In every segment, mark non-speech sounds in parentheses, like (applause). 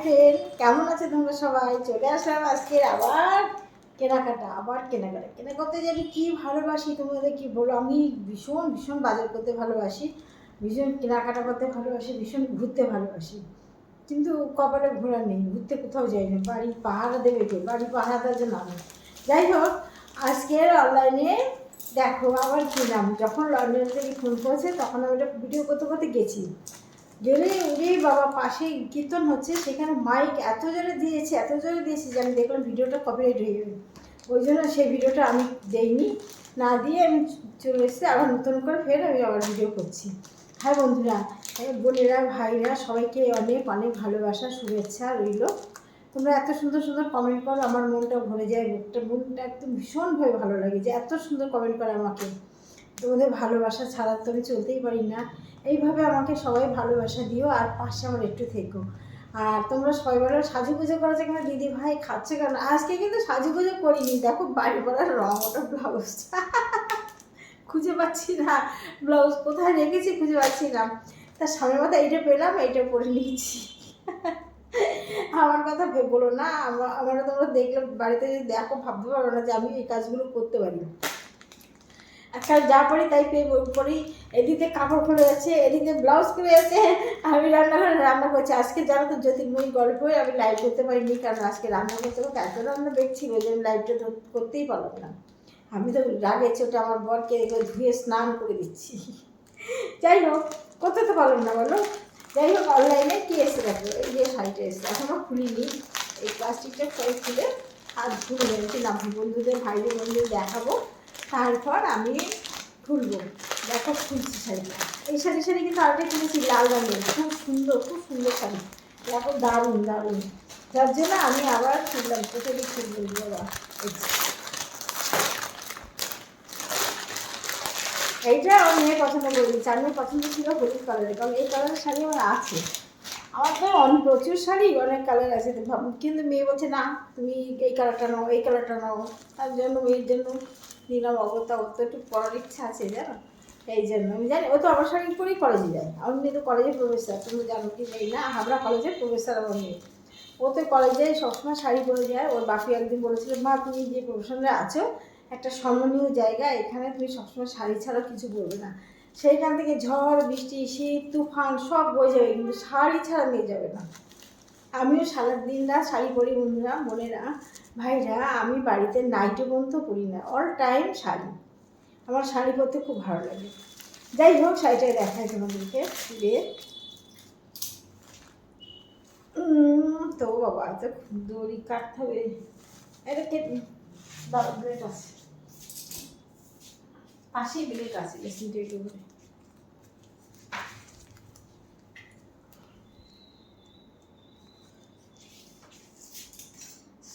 Friend কেমন আছে তোমরা সবাই? চলে আসলাম আজকের আবার কেনাকাটা আবার কেনাকাটা। কেনা করতে যে আমি কী ভালোবাসি তোমাদের কি বলো? আমি ভীষণ ভীষণ বাজার করতে ভালোবাসি, ভীষণ কেনাকাটা করতে ভালোবাসি, ভীষণ ঘুরতে ভালোবাসি। কিন্তু কপালে ঘোরা নেই, ঘুরতে কোথাও যাই না। বাড়ি পাহারা দেবে কে? বাড়ি পাহারা দেওয়ার জন্য আমি যাই হোক, আজকের অনলাইনে দেখো আবার কিনলাম যখন লন্ডন থেকে ফোন করেছে, তখন আমি একটা ভিডিও করতে করতে গেছি। গেলে উড়ে বাবা পাশে কীর্তন হচ্ছে, সেখানে মাইক এত জোরে দিয়েছে, এত জোরে দিয়েছে যে আমি দেখলাম ভিডিওটা কপিরাইট হয়ে যাবে ওই জন্য সেই ভিডিওটা আমি দেইনি। না দিয়ে আমি চলে এসেছি, আবার নতুন করে ফের আমি আবার ভিডিও করছি। হ্যাঁ বন্ধুরা এই বোনেরা, ভাইরা, সবাইকে অনেক অনেক ভালোবাসা, শুভেচ্ছা রইল। তোমরা এত সুন্দর সুন্দর কমেন্ট করো, আমার মনটা ভরে যায় বুকটা মনটা একদম ভীষণভাবে ভালো লাগে যে এত সুন্দর কমেন্ট করে আমাকে। তোমাদের ভালোবাসা ছাড়া তো আমি চলতেই পারি না। এইভাবে আমাকে সবাই ভালোবাসা দিও আর পাশে আমার একটু থেকো। আর তোমরা সবাই বলো, সাজুগুজো করেছে কেন দিদি ভাই খাচ্ছে কেন? আজকে কিন্তু সাজুগুজো করিনি, দেখো বাড়ি পড়ার রং, ওটা ব্লাউজ খুঁজে পাচ্ছি না ব্লাউজ কোথায় রেখেছি খুঁজে পাচ্ছি না। তার সামনের মাথা এইটা পেলাম, এইটা পরে নিয়েছি। আমার কথা ভেবে বলো না আমার আমার তোমরা দেখলে বাড়িতে যদি দেখো, ভাবতে পারো না যে আমি এই কাজগুলো করতে পারি। একটা যা পড়ি তাই পেয়ে পড়ি এদিকে কাপড় খুলে যাচ্ছে, এদিকে ব্লাউজ খুলে যাচ্ছে। আমি রান্নাঘরে রান্না করছি। আজকে জানো তো জ্যোতির্ময়ী গল্পই আমি লাইভ করতে পারিনি কারণ আজকে রান্না করতে করতে এত রান্না দেখছিল যে আমি লাইভটা করতেই পারলাম না। আমি তো রাগে চোটে আমার বরকে ধুয়ে স্নান করে দিচ্ছি। যাই হোক, করতে তো পারলাম না বলো। যাই হোক অনলাইনে কী এসে দেখো এই যে শাড়িটা এসে এখনও খুলিনি। এই প্লাস্টিকটা খুলে হাত ধুয়ে নিয়েছিলাম বন্ধুদের, ভাইদের বন্ধুদের দেখাবো। তারপর আমি খুলবো। দেখো খুলছি শাড়িটা। এই শাড়ি শাড়ি কিন্তু আরেকটা কিনেছি লাল রঙের। খুব সুন্দর খুব সুন্দর শাড়ি। দেখো দারুণ দারুণ। যার জন্য আমি আবার খুললাম কোথায় খুলবো, বাবা। এইটা আমার মেয়ে পছন্দ করে দিচ্ছে মেয়ে পছন্দ ছিল হলুদ কালারের, কারণ এই কালারের শাড়ি আমার আছে। আমার তো অনেক প্রচুর শাড়ি, অনেক কালার আছে। কিন্তু মেয়ে বলছে, না, তুমি এই কালারটা নাও, এই কালারটা নাও। তার জন্য, মেয়ের জন্য নিলাম, অগত্যা ওর তো একটু পড়ার ইচ্ছা আছে, জানো? এই জন্য, আমি জানি, ও তো আমার শাড়ি পরেই কলেজে যায়। আমার মেয়ে তো কলেজে প্রফেসর তুমি জানো কি নেই না? হাবড়া কলেজের প্রফেসর আমার মেয়ে। ও তো কলেজে সবসময় শাড়ি পরে যায়। ওর বাপি একদিন বলেছিল, মা, তুমি যে প্রফেশনে আছো, একটা সম্মানীয় জায়গা, এখানে তুমি সবসময় শাড়ি ছাড়া কিছু পরবে না। সেইখান থেকে ঝড়, বৃষ্টি, শীত, তুফান, সব বয়ে যাবে, কিন্তু শাড়ি ছাড়া নিয়ে যাবে না। আমিও সারা দিন রাত শাড়ি পরি বন্ধুরা বোনেরা ভাইরা আমি বাড়িতে নাইটও পর্যন্ত পরি না অল টাইম শাড়ি। আমার শাড়ি পরতে খুব ভালো লাগে। যাই হোক শাড়িটা দেখায় তোমাদেরকে উম, তো বাবা তো দড়ি কাটতে হবে। এটা কে দাঁড়া ব্লেড আছে। পাশেই ব্লেড আছে একটু করে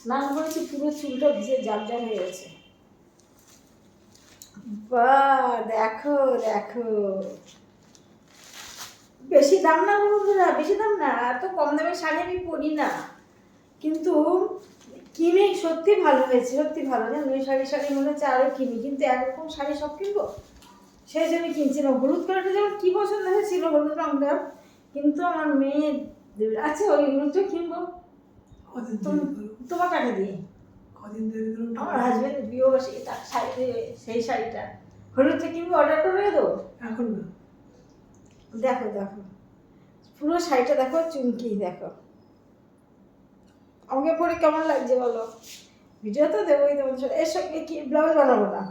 স্নান করেছি, পুরো চুলটা ভিজে জাম জাম হয়ে গেছে। বা, দেখো দেখো। বেশি দাম না বন্ধুরা, বেশি দাম না এত কম দামের শাড়ি আমি পরি না। কিন্তু কিনে সত্যি ভালো হয়েছে, সত্যি ভালো। জানো ওই শাড়ি শাড়ি মনে হচ্ছে আরও কিনি। কিন্তু এরকম শাড়ি সব কিনবো? সেই জন্য কিনছি না। হলুদ কালারটা যেমন কী পছন্দ হয়েছিল, হলুদ রঙটা কিন্তু আমার মেয়ে আচ্ছা ওই হলুদটা কিনবো কদিন তোম- দেরি করো তোমার কাছে দিয়ে? কদিন দেরি করো আমার হাজবেন্ড বিয়ে বসে তার শাড়ি সেই শাড়িটা। হলুদটা কিনবো অর্ডার করে দেবো? এখন না। দেখো দেখো। পুরো শাড়িটা দেখো চুমকি দেখো। আমাকে পরে কেমন লাগছে বলো? ভিডিও তো দেবোই তোমার সাথে এর সঙ্গে কি ব্লাউজ বানাবো না?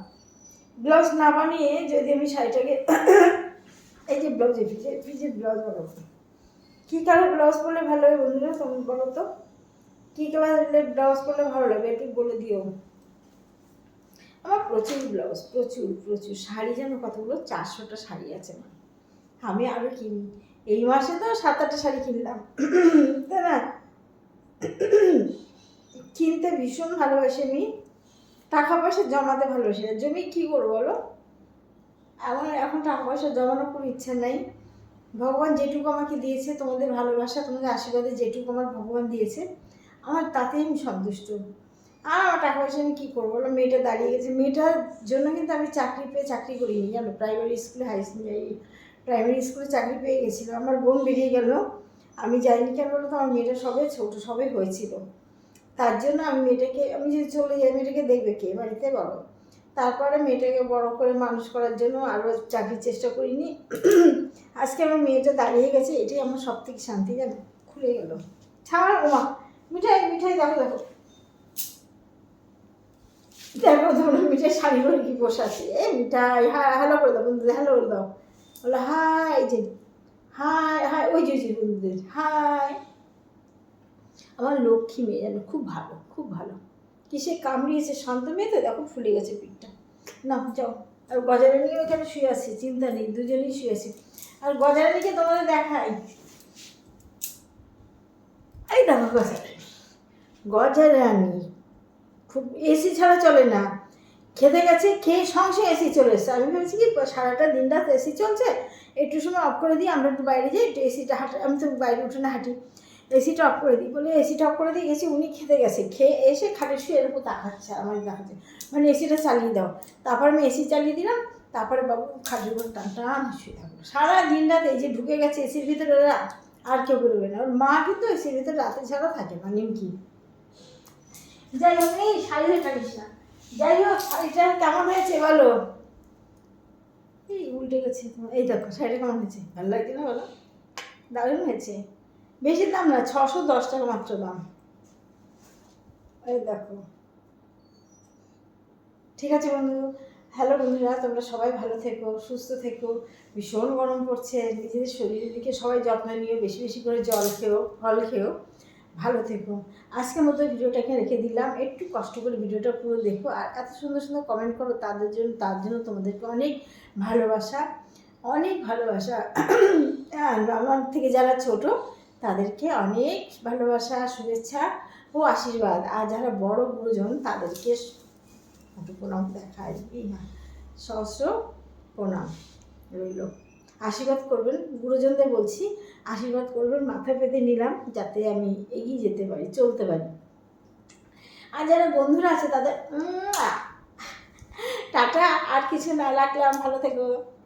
ব্লাউজ না বানিয়ে যদি আমি শাড়িটাকে (coughs) এই যে ব্লাউজে ভিজে ভিজে ব্লাউজ বানাবো। কী কালার ব্লাউজ পরলে ভালো হয় বন্ধুরা তুমি বলো তো। কী কালারের ব্লাউজ পরলে ভালো লাগবে একটু বলে দিও। আমার প্রচুর ব্লাউজ প্রচুর প্রচুর। শাড়ি যেন কতগুলো? চারশোটা শাড়ি আছে আমার আমি আরও কিনি। এই মাসে তো সাত আটটা শাড়ি কিনলাম। তাই না? কিনতে ভীষণ ভালোবাসি আমি টাকা পয়সা জমাতে ভালোবাসি না। জমি কী করব বলো? আমার এখন টাকা পয়সা জমানোর কোনো ইচ্ছা নাই। ভগবান যেটুকু আমাকে দিয়েছে তোমাদের ভালোবাসা, তোমাদের আশীর্বাদে যেটুকু আমার ভগবান দিয়েছে। আমার তাতেই আমি সন্তুষ্ট। আর আমার টাকা পয়সা আমি কী করব? বলো মেয়েটা দাঁড়িয়ে গেছে। মেয়েটার জন্য কিন্তু আমি চাকরি পেয়ে চাকরি করিনি, জানো? প্রাইমারি স্কুলে হাই প্রাইমারি স্কুলে চাকরি পেয়ে গেছিল। আমার বোন বেরিয়ে গেল। আমি যাইনি কেন বলো তো? আমার মেয়েটা সবে ছোটো, সবে হয়েছিল। তার জন্য আমি মেয়েটাকে, আমি যদি চলে যাই, মেয়েটাকে দেখবে কে? বাড়িতে বলো। তারপরে মেয়েটাকে বড় করে মানুষ করার জন্য আরও চাকরির চেষ্টা করিনি। আজকে আমার মেয়েটা দাঁড়িয়ে গেছে। এটাই আমার সব থেকে শান্তি, জানো? খুলে গেল। ছাড় ওমা মিঠাই মিঠাই দেখো দেখো। দেখো তোমরা মিঠাই শাড়ি পরে কি বসে আছে। এ মিঠাই হ্যাঁ হ্যালো করে দাও বন্ধুদের, হ্যালো করে দাও। বলো, হাই যে, হাই হাই, ওই যে বন্ধুদের, হাই। আমার লক্ষ্মী মেয়ে জানো, খুব ভালো খুব ভালো। কিসে কামড়িয়েছে শান্ত মেয়ে তো, দেখো, ফুলে গেছে পিঠটা। না, যাও। আর গজারানি ওখানে শুয়ে আছি, চিন্তা নেই, দুজনেই শুয়ে আছি। আর গজারানিকে তোমাদের দেখাই। এই দেখো গজারানি গজারানি। খুব এসি ছাড়া চলে না। খেতে গেছে, খেয়ে সঙ্গে এসি চলে এসছে। আমি ভেবেছি কি, সারাটা দিন রাত এসি চলছে, একটু সময় অফ করে দিই, আমরা একটু বাইরে যাই, একটু এসিটা হাঁটি আমি তো বাইরে উঠে না হাঁটি। এসিটা অফ করে দিই। বলে এসিটা অফ করে দিয়ে গেছি উনি খেতে গেছে। খেয়ে এসে খাটে শুয়ে এরকম তাকাচ্ছে আমার দেখাচ্ছে। মানে এসিটা চালিয়ে দাও। তারপর আমি এসি চালিয়ে দিলাম, তারপরে বাবু খাটের উপর টান টান শুয়ে থাকল। সারা দিন রাত এই যে ঢুকে গেছে এসির ভিতরে ওরা আর কেউ বেরোবে না। ওর মা কিন্তু এসির ভিতরে রাতে ছাড়া থাকে না নিমকি যাই হোক এই শাড়িটা টানিস না। যাই হোক শাড়িটা কেমন হয়েছে বলো? এই উল্টে গেছে এই দেখো শাড়িটা কেমন হয়েছে? ভালো লাগছে না বলো? দারুণ হয়েছে। বেশি দাম না ছশো দশ টাকা মাত্র দাম। এই দেখো। ঠিক আছে বন্ধু। হ্যালো বন্ধুরা তোমরা সবাই ভালো থেকো সুস্থ থেকো। ভীষণ গরম পড়ছে নিজেদের শরীরের দিকে সবাই যত্ন নিও বেশি বেশি করে জল খেও ফল খেও। ভালো থেকো। আজকের মতো ভিডিওটাকে রেখে দিলাম। একটু কষ্ট করে ভিডিওটা পুরো দেখো। আর এত সুন্দর সুন্দর কমেন্ট করো, তাদের জন্য, তার জন্য তোমাদেরকে অনেক ভালোবাসা অনেক ভালোবাসা। আর আমার থেকে যারা ছোট, তাদেরকে অনেক ভালোবাসা, শুভেচ্ছা ও আশীর্বাদ। আর যারা বড় গুরুজন, তাদেরকে প্রণাম। দেখায় সহস্র প্রণাম রইল। আশীর্বাদ করবেন। গুরুজনদের বলছি, আশীর্বাদ করবেন, মাথা পেতে নিলাম, যাতে আমি এগিয়ে যেতে পারি, চলতে পারি। আর যারা বন্ধুরা আছে তাদের টাটা, আর কিছু না, রাখলাম, ভালো থেকো।